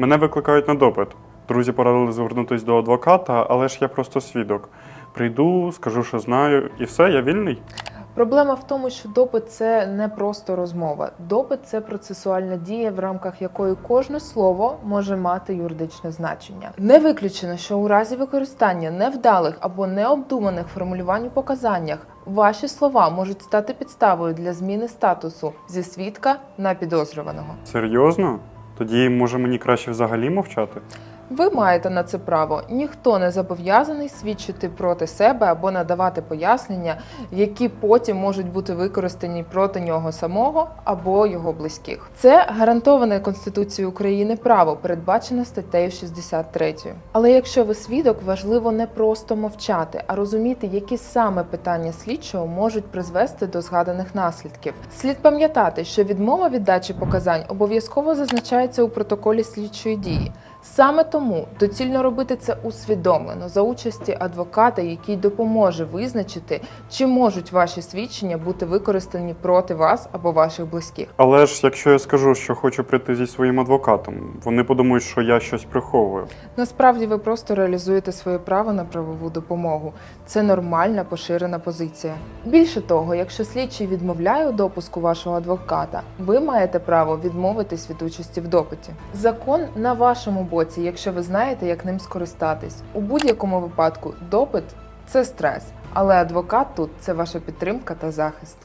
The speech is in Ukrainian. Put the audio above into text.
Мене викликають на допит. Друзі порадили звернутися до адвоката, але ж я просто свідок. Прийду, скажу, що знаю, і все, я вільний. Проблема в тому, що допит це не просто розмова. Допит це процесуальна дія, в рамках якої кожне слово може мати юридичне значення. Не виключено, що у разі використання невдалих або необдуманих формулювань у показаннях ваші слова можуть стати підставою для зміни статусу зі свідка на підозрюваного. Серйозно? Тоді, може, мені краще взагалі мовчати? Ви маєте на це право. Ніхто не зобов'язаний свідчити проти себе або надавати пояснення, які потім можуть бути використані проти нього самого або його близьких. Це гарантоване Конституцією України право, передбачене статтею 63. Але якщо ви свідок, важливо не просто мовчати, а розуміти, які саме питання слідчого можуть призвести до згаданих наслідків. Слід пам'ятати, що відмова від дачі показань обов'язково зазначається у протоколі слідчої дії. Саме тому доцільно робити це усвідомлено за участі адвоката, який допоможе визначити, чи можуть ваші свідчення бути використані проти вас або ваших близьких. Але ж якщо я скажу, що хочу прийти зі своїм адвокатом, вони подумають, що я щось приховую. Насправді ви просто реалізуєте своє право на правову допомогу. Це нормальна поширена позиція. Більше того, якщо слідчий відмовляє у допуску вашого адвоката, ви маєте право відмовитись від участі в допиті. Закон на вашому боці, якщо ви знаєте, як ним скористатись. У будь-якому випадку допит це стрес, але адвокат тут це ваша підтримка та захист.